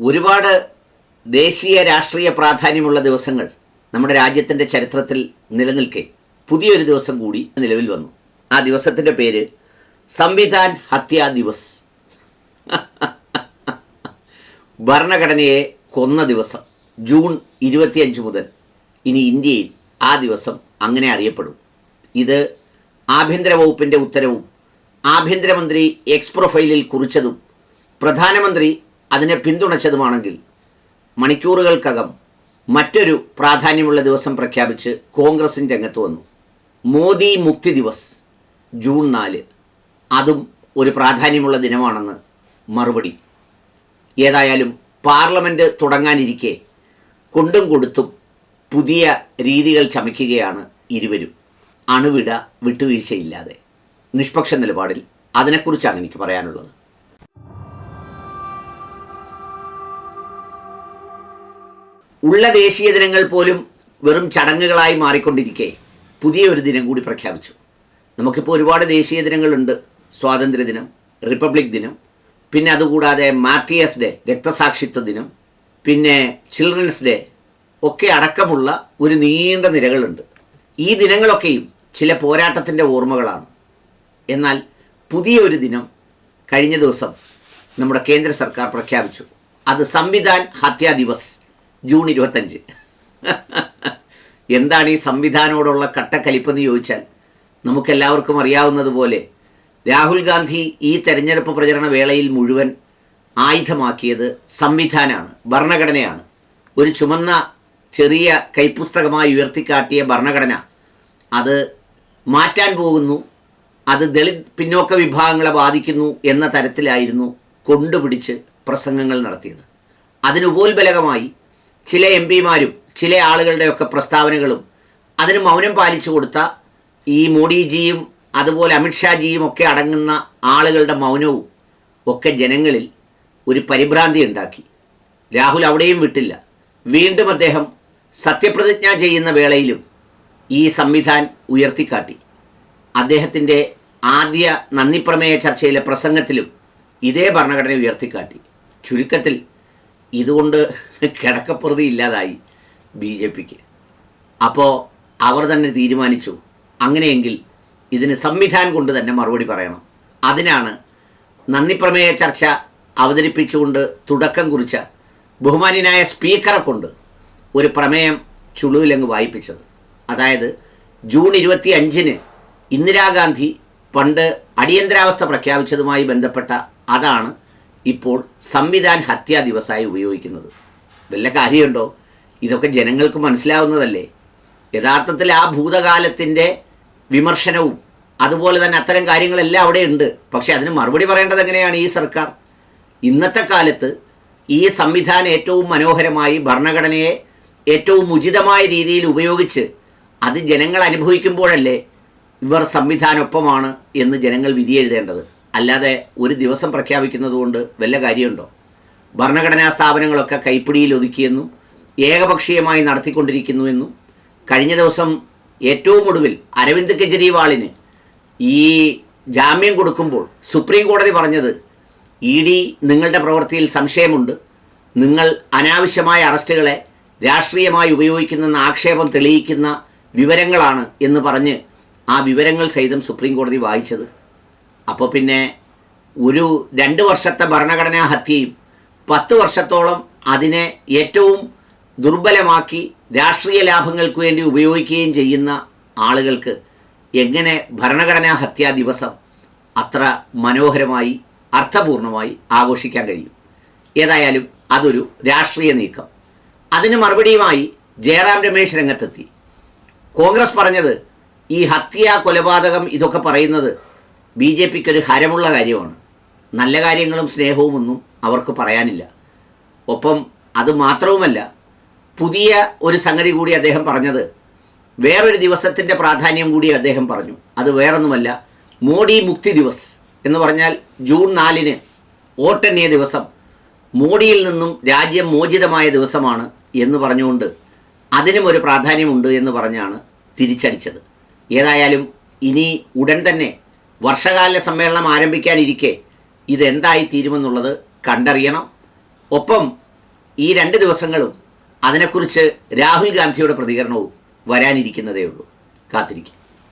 ഒരുപാട് ദേശീയ രാഷ്ട്രീയ പ്രാധാന്യമുള്ള ദിവസങ്ങൾ നമ്മുടെ രാജ്യത്തിന്റെ ചരിത്രത്തിൽ നിലനിൽക്കെ പുതിയൊരു ദിവസം കൂടി നിലവിൽ വന്നു. ആ ദിവസത്തിന്റെ പേര് സംവിധാൻ ഹത്യാ ദിവസ്. ഭരണഘടനയെ കൊന്ന ദിവസം ജൂൺ ഇരുപത്തിയഞ്ച് മുതൽ ഇനി ഇന്ത്യയിൽ ആ ദിവസം അങ്ങനെ അറിയപ്പെടും. ഇത് ആഭ്യന്തര വകുപ്പിന്റെ ഉത്തരവും ആഭ്യന്തരമന്ത്രി എക്സ് പ്രൊഫൈലിൽ കുറിച്ചതും പ്രധാനമന്ത്രി അതിനെ പിന്തുണച്ചതുമാണെങ്കിൽ മണിക്കൂറുകൾക്കകം മറ്റൊരു പ്രാധാന്യമുള്ള ദിവസം പ്രഖ്യാപിച്ച് കോൺഗ്രസിന്റെ രംഗത്ത് വന്നു. മോദി മുക്തി ദിവസ് ജൂൺ നാല്. അതും ഒരു പ്രാധാന്യമുള്ള ദിനമാണെന്ന് മറുപടി. ഏതായാലും പാർലമെന്റ് തുടങ്ങാനിരിക്കെ കൊണ്ടും കൊടുത്തും പുതിയ രീതികൾ ചമയ്ക്കുകയാണ് ഇരുവരും. അണുവിട വിട്ടുവീഴ്ചയില്ലാതെ. നിഷ്പക്ഷ നിലപാടിൽ അതിനെക്കുറിച്ചാണ് എനിക്ക് പറയാനുള്ളത്. ഉള്ള ദേശീയ ദിനങ്ങൾ പോലും വെറും ചടങ്ങുകളായി മാറിക്കൊണ്ടിരിക്കെ പുതിയ ഒരു ദിനം കൂടി പ്രഖ്യാപിച്ചു. നമുക്കിപ്പോൾ ഒരുപാട് ദേശീയ ദിനങ്ങളുണ്ട്. സ്വാതന്ത്ര്യ ദിനം റിപ്പബ്ലിക് ദിനം പിന്നെ അതുകൂടാതെ മാർട്ടിയസ് ഡേ രക്തസാക്ഷിത്വ ദിനം പിന്നെ ചിൽഡ്രൻസ് ഡേ ഒക്കെ അടക്കമുള്ള ഒരു നീണ്ട നിരകളുണ്ട്. ഈ ദിനങ്ങളൊക്കെയും ചില പോരാട്ടത്തിന്റെ ഓർമ്മകളാണ്. എന്നാൽ പുതിയ ഒരു ദിനം കഴിഞ്ഞ ദിവസം നമ്മുടെ കേന്ദ്ര സർക്കാർ പ്രഖ്യാപിച്ചു. അത് സംവിധാൻ ഹത്യാ ദിവസ്. ജൂൺ ഇരുപത്തഞ്ച്. എന്താണ് ഈ സംവിധാനോടുള്ള കട്ടക്കലിപ്പെന്ന് ചോദിച്ചാൽ നമുക്കെല്ലാവർക്കും അറിയാവുന്നതുപോലെ രാഹുൽ ഗാന്ധി ഈ തെരഞ്ഞെടുപ്പ് പ്രചരണ വേളയിൽ മുഴുവൻ ആയുധമാക്കിയത് സംവിധാനമാണ് ഭരണഘടനയാണ്. ഒരു ചുമന്ന ചെറിയ കൈപ്പുസ്തകമായി ഉയർത്തിക്കാട്ടിയ ഭരണഘടന അത് മാറ്റാൻ പോകുന്നു അത് ദളിത് പിന്നോക്ക വിഭാഗങ്ങളെ ബാധിക്കുന്നു എന്ന തരത്തിലായിരുന്നു കൊണ്ടുപിടിച്ച് പ്രസംഗങ്ങൾ നടത്തിയത്. അതിന് ഉപോത്ബലകമായി ചില എം പിമാരും ചില ആളുകളുടെയൊക്കെ പ്രസ്താവനകളും അതിന് മൗനം പാലിച്ചു കൊടുത്ത ഈ മോഡിജിയും അതുപോലെ അമിത്ഷാജിയും ഒക്കെ അടങ്ങുന്ന ആളുകളുടെ മൗനവും ഒക്കെ ജനങ്ങളിൽ ഒരു പരിഭ്രാന്തി ഉണ്ടാക്കി. രാഹുൽ അവിടെയും വിട്ടില്ല. വീണ്ടും അദ്ദേഹം സത്യപ്രതിജ്ഞ ചെയ്യുന്ന വേളയിലും ഈ സംവിധാൻ ഉയർത്തിക്കാട്ടി. അദ്ദേഹത്തിന്റെ ആദ്യ നന്ദിപ്രമേയ ചർച്ചയിലെ പ്രസംഗത്തിലും ഇതേ ഭരണഘടന ഉയർത്തിക്കാട്ടി. ചുരുക്കത്തിൽ ഇതുകൊണ്ട് കിടക്കപ്രതി ഇല്ലാതായി ബി ജെ പിക്ക്. അപ്പോൾ അവർ തന്നെ തീരുമാനിച്ചു അങ്ങനെയെങ്കിൽ ഇതിന് സംവിധാനം കൊണ്ട് തന്നെ മറുപടി പറയണം. അതിനാണ് നന്ദിപ്രമേയ ചർച്ച അവതരിപ്പിച്ചുകൊണ്ട് തുടക്കം കുറിച്ച ബഹുമാന്യനായ സ്പീക്കറെ കൊണ്ട് ഒരു പ്രമേയം ചുളുവിലങ്ങ് വായിപ്പിച്ചത്. അതായത് ജൂൺ ഇരുപത്തി അഞ്ചിന് ഇന്ദിരാഗാന്ധി പണ്ട് അടിയന്തരാവസ്ഥ പ്രഖ്യാപിച്ചതുമായി ബന്ധപ്പെട്ട അതാണ് ഇപ്പോൾ സംവിധാൻ ഹത്യാ ദിവസമായി ഉപയോഗിക്കുന്നത്. വല്ല കാര്യമുണ്ടോ? ഇതൊക്കെ ജനങ്ങൾക്ക് മനസ്സിലാവുന്നതല്ലേ? യഥാർത്ഥത്തിൽ ആ ഭൂതകാലത്തിന്റെ വിമർശനവും അതുപോലെ തന്നെ അത്തരം കാര്യങ്ങളെല്ലാം അവിടെ ഉണ്ട്. പക്ഷേ അതിന് മറുപടി പറയേണ്ടത് എങ്ങനെയാണ് ഈ സർക്കാർ? ഇന്നത്തെ കാലത്ത് ഈ സംവിധാനം ഏറ്റവും മനോഹരമായി ഭരണഘടനയെ ഏറ്റവും ഉചിതമായ രീതിയിൽ ഉപയോഗിച്ച് അത് ജനങ്ങൾ അനുഭവിക്കുമ്പോഴല്ലേ ഇവർ സംവിധാനൊപ്പമാണ് എന്ന് ജനങ്ങൾ വിധി എഴുതേണ്ടത് അല്ലാതെ ഒരു ദിവസം പ്രഖ്യാപിക്കുന്നത് കൊണ്ട് വല്ല കാര്യമുണ്ടോ? ഭരണഘടനാ സ്ഥാപനങ്ങളൊക്കെ കൈപ്പിടിയിൽ ഒതുക്കിയെന്നും ഏകപക്ഷീയമായി നടത്തിക്കൊണ്ടിരിക്കുന്നുവെന്നും കഴിഞ്ഞ ദിവസം ഏറ്റവും ഒടുവിൽ അരവിന്ദ് കെജ്രിവാളിന് ഈ ജാമ്യം കൊടുക്കുമ്പോൾ സുപ്രീം കോടതി പറഞ്ഞത് ഇ ഡി നിങ്ങളുടെ പ്രവൃത്തിയിൽ സംശയമുണ്ട്. നിങ്ങൾ അനാവശ്യമായ അറസ്റ്റുകളെ രാഷ്ട്രീയമായി ഉപയോഗിക്കുന്നെന്ന ആക്ഷേപം തെളിയിക്കുന്ന വിവരങ്ങളാണ് എന്ന് പറഞ്ഞ് ആ വിവരങ്ങൾ സഹിതം സുപ്രീം കോടതി വായിച്ചത്. അപ്പോൾ പിന്നെ ഒരു രണ്ട് വർഷത്തെ ഭരണഘടനാ ഹത്യയും പത്ത് വർഷത്തോളം അതിനെ ഏറ്റവും ദുർബലമാക്കി രാഷ്ട്രീയ ലാഭങ്ങൾക്ക് വേണ്ടി ഉപയോഗിക്കുകയും ചെയ്യുന്ന ആളുകൾക്ക് എങ്ങനെ ഭരണഘടനാ ഹത്യാ ദിവസം അത്ര മനോഹരമായി അർത്ഥപൂർണമായി ആഘോഷിക്കാൻ കഴിയും? ഏതായാലും അതൊരു രാഷ്ട്രീയ നീക്കം. അതിന് മറുപടിയുമായി ജയറാം രമേശ് രംഗത്തെത്തി. കോൺഗ്രസ് പറഞ്ഞത് ഈ ഹത്യ കൊലപാതകം ഇതൊക്കെ പറയുന്നത് ബി ജെ പിക്ക് ഒരു ഹരമുള്ള കാര്യമാണ്. നല്ല കാര്യങ്ങളും സ്നേഹവും ഒന്നും അവർക്ക് പറയാനില്ല. ഒപ്പം അത് മാത്രവുമല്ല പുതിയ ഒരു സംഗതി കൂടി അദ്ദേഹം പറഞ്ഞത് വേറൊരു ദിവസത്തിന്റെ പ്രാധാന്യം കൂടി അദ്ദേഹം പറഞ്ഞു. അത് വേറൊന്നുമല്ല മോഡി മുക്തി ദിവസ് എന്ന് പറഞ്ഞാൽ ജൂൺ നാലിന് വോട്ടെണ്ണിയ ദിവസം മോഡിയിൽ നിന്നും രാജ്യം മോചിതമായ ദിവസമാണ് എന്ന് പറഞ്ഞുകൊണ്ട് അതിനും ഒരു പ്രാധാന്യമുണ്ട് എന്ന് പറഞ്ഞാണ് തിരിച്ചടിച്ചത്. ഏതായാലും ഇനി ഉടൻ തന്നെ വർഷകാല സമ്മേളനം ആരംഭിക്കാനിരിക്കെ ഇതെന്തായി തീരുമെന്നുള്ളത് കണ്ടറിയണം. ഒപ്പം ഈ രണ്ട് ദിവസങ്ങളും അതിനെക്കുറിച്ച് രാഹുൽ ഗാന്ധിയുടെ പ്രതികരണവും വരാനിരിക്കുന്നതേ ഉള്ളൂ കാത്തിരിക്കും.